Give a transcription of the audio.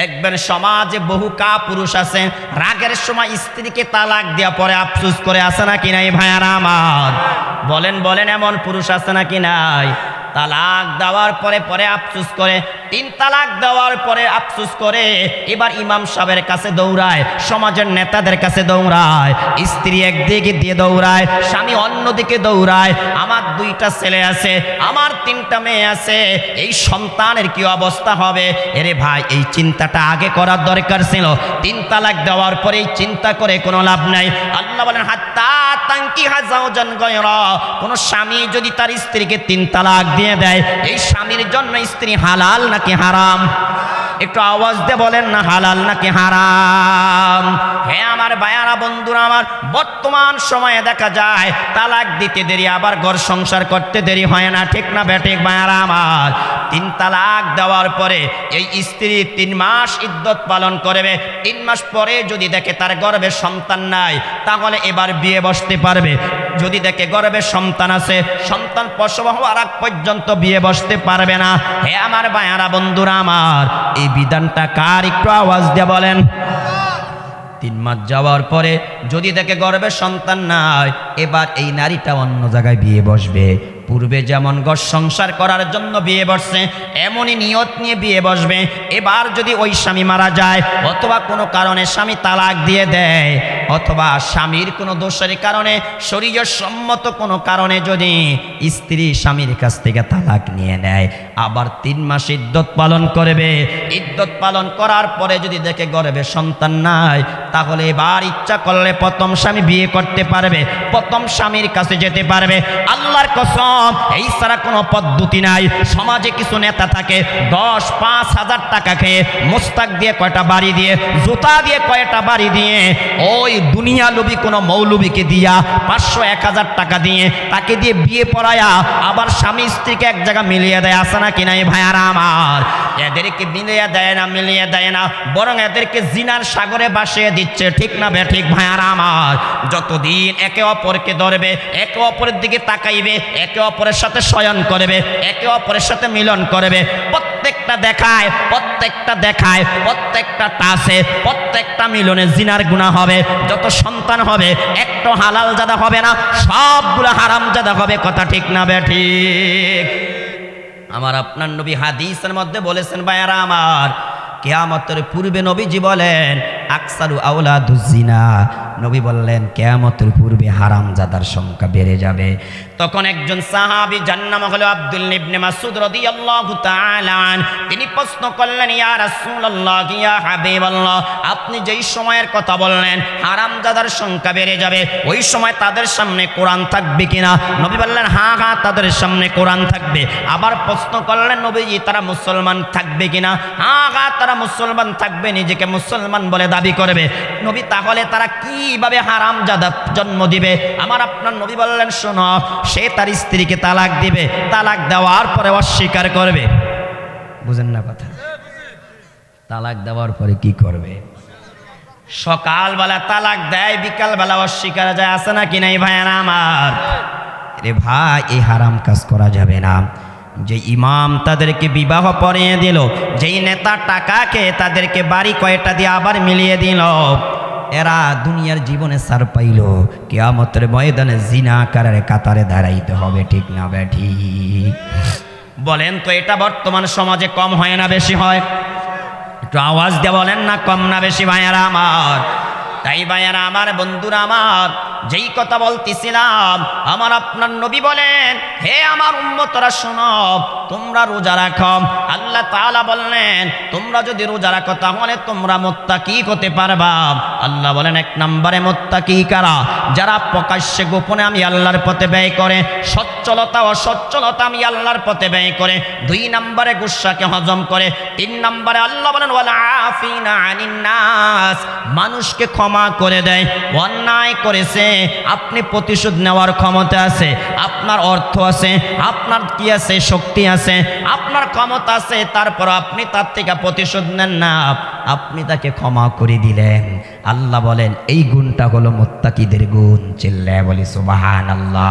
দেখবেন সমাজে বহু কা পুরুষ আছে, রাগের সময় স্ত্রীকে তালাক দেওয়া পরে আফসুস করে আসে নাকি নাই ভাইয়ারা আমার? বলেন বলেন, এমন পুরুষ আছে নাকি নাই? তালাক দেওয়ার পরে পরে আফসুস করে, তিন তালাক দেওয়ার পরে আফসুস করে, এবার ইমাম সাহেবের কাছে দৌড়ায়, সমাজের নেতাদের কাছে দৌড়ায়, স্ত্রী একদিকে দিয়ে দৌড়ায়, স্বামী অন্যদিকে দৌড়ায়, আমার দুইটা ছেলে আছে, আমার তিনটা মেয়ে আছে, এই সন্তানের কি অবস্থা হবে? এরে ভাই, এই চিন্তাটা আগে করার দরকার ছিল। তিন তালাক দেওয়ার পরে চিন্তা করে কোনো লাভ নাই। আল্লাহ বলেন, হাত্তা তাঙ্কি হাজাওজান গয়রা। কোন স্বামী যদি তার স্ত্রীকে তিন তালাক দিয়ে দেয়, এই স্বামীর জন্য স্ত্রী হালাল নাকি হারাম? একটু আওয়াজ দিয়ে বলেন না, হালাল নাকি হারাম? হ্যাঁ আমার বায়ারা বন্ধুরা, আমার বর্তমান সময়ে দেখা যায়, তালাক দিতে দেরি, আবার ঘর সংসার করতে দেরি হয় না, ঠিক না বেঠিক বায়ারা আমার? তিন তালাক দেওয়ার পরে এই স্ত্রী তিন মাস ইদ্যত পালন করবে, তিন মাস পরে যদি দেখে তার গর্ভে সন্তান নাই, তাহলে এবার বিয়ে বসতে পারবে। যদি দেখে গর্ভে সন্তান আছে, সন্তান প্রসব হওয়ার আগ পর্যন্ত বিয়ে বসতে পারবে না। হে আমার বায়ারা বন্ধুরা আমার এই বিধানটা কার? একটু আওয়াজ দিয়ে বলেন। তিন মাস যাওয়ার পরে যদি দেখে গর্বের সন্তান না হয়, এবার এই নারীটা অন্য জায়গায় বিয়ে বসবে। পূর্বে যেমন ঘর সংসার করার জন্য বিয়ে বসছে, এমনই নিয়ত নিয়ে বিয়ে বসবে। এবার যদি ওই স্বামী মারা যায়, অথবা কোনো কারণে স্বামী তালাক দিয়ে দেয়, অথবা স্বামীর কোনো দোষের কারণে শরীর সম্মত কোনো কারণে যদি স্ত্রী স্বামীর কাছ থেকে তালাক নিয়ে নেয়, আবার তিন মাস ইদ্যত পালন করবে। ইদ্যত পালন করার পরে যদি দেখে গর্বে সন্তান নাই তাহলে এবার ইচ্ছা করলে প্রথম স্বামী বিয়ে করতে পারবে, প্রথম স্বামীর কাছে যেতে পারবে। আল্লাহর কসম, এই ছাড়া কোনো পদ্ধতি নাই। সমাজে কিছু নেতা থাকে, দশ, পাঁচ হাজার টাকা খেয়ে মোস্তাক দিয়ে কয়টা বাড়ি দিয়ে, জুতা দিয়ে কয়টা বাড়ি দিয়ে, ওই দুনিয়া লোভী কোনো মৌলবীকে দিয়া পাঁচশো, এক হাজার টাকা দিয়ে তাকে দিয়ে বিয়ে পড়ায়া আবার স্বামী স্ত্রীকে এক জায়গা মিলিয়ে দেয় আসে না কিনা এই ভাইয়ারা আমার, এদেরকে মিলিয়ে দেয় না, মিলিয়ে দেয় না, বরং এদেরকে জিনার সাগরে বাসিয়ে দিচ্ছে। ঠিক না বে, ঠিক ভাইয়ারা আমার। যতদিন একে অপরকে ধরবে, একে অপরের দিকে তাকাইবে, একে অপরের সাথে শয়ন করবে, একে অপরের সাথে মিলন করবে, প্রত্যেকটা দেখায় প্রত্যেকটা দেখায়, প্রত্যেকটা টাসে প্রত্যেকটা মিলনে জিনার গুণা হবে। যত সন্তান হবে, একটা হালাল জাদা হবে না, সবগুলো হারাম জাদা হবে, কথা ঠিক না বে, ঠিক। আমার আপনার নবী হাদিসের মধ্যে বলেছেন, ভাইয়ারা আমার, কেয়ামতের পূর্বে নবীজি বলেন আকসারু আউলাদুজিনা নবী বললেন, কেয়ামতের পূর্বে হারামজাদার সংখ্যা বেড়ে যাবে। তখন একজন সাহাবী জান্নাম হলো আব্দুল ইবনে মাসুদ রাদিয়াল্লাহু তাআলা তিনি প্রশ্ন করলেন, ইয়া রাসূলুল্লাহ, ইয়া হাবিবাল্লাহ, আপনি যেই সময়ের কথা বললেন, হারামজাদার সংখ্যা বেড়ে যাবে। ওই সময় তাদের সামনে কোরআন থাকবে কিনা? নবী বললেন হ্যাঁ হ্যাঁ তাদের সামনে কোরআন থাকবে। আবার প্রশ্ন করলেন, নবীজি, তারা মুসলমান থাকবে কিনা? হ্যাঁ হ্যাঁ তারা মুসলমান থাকবে, নিজেকে মুসলমান বলে দাবি করবে। নবী, তাহলে তারা কীভাবে হারাম জাদা জন্ম দিবে? আমার আপনার নবী বললেন, শোনো, সে তার স্ত্রীকে তালাক দিবে। তালাক দেওয়ার পরে অস্বীকার করবে। বুঝেন না কথা? তালাক দেওয়ার পরে কি করবে? সকালবেলা তালাক দেয়, বিকালবেলা অস্বীকার যায় আসে না কি নাই ভাইয়ারা আমার? রে ভাই, এই হারাম কাজ করা যাবে না। যে ইমাম তাদেরকে বিবাহ পরিয়ে দিল, যেই নেতা টাকাকে তাদেরকে বাড়ি কয়টা দিয়ে আবার মিলিয়ে দিল, এরা দুনিয়ার জীবনে সার পাইল। কেয়ামতের ময়দানে জিনা কারারে কাতারে দাঁড়াইতে হবে, ঠিক না ব্যাঠি বলেন তো, এটা বর্তমান সমাজে কম হয় না বেশি হয়? একটু আওয়াজ দিয়ে বলেন না, কম না বেশি, ভাইয়ারা আমার। তাই ভাইয়ারা আমার, বন্ধুরা আমার যেই কথা বলতেছিলাম আমার আপনার নবী বলেন হে আমার উন্মতরা শোনো তোমরা রোজা রাখো। আল্লাহ তাআলা বললেন, তোমরা যদি রোজা রাখো, তাহলে তোমরা মোত্তাকি হতে পারবা। আল্লাহ বলেন, এক নম্বরে মোত্তাকি কারা? যারা প্রকাশ্যে গোপনে আমি আল্লাহর পথে ব্যয় করে, সচ্ছলতা অসচ্ছলতা আমি আল্লাহর পথে ব্যয় করে, দুই নম্বরে গুসাকে হজম করে, তিন নম্বরে আল্লাহ বলেন মানুষকে ক্ষমা করে দেয়, অন্যায় করেছে, আপনি প্রতিশোধ নেওয়ার ক্ষমতা আছে, আপনার অর্থ আছে, আপনার কি আছে, শক্তি আছে, আপনার ক্ষমতা আছে, তারপর আপনি তার থেকে প্রতিশোধ নেন না। আপনি তাকে ক্ষমা করে দিলেন। আল্লাহ বলেন, এই গুণটা হলো মোত্তাকিদের গুণ, চিল্লায় বলি সুবাহান আল্লাহ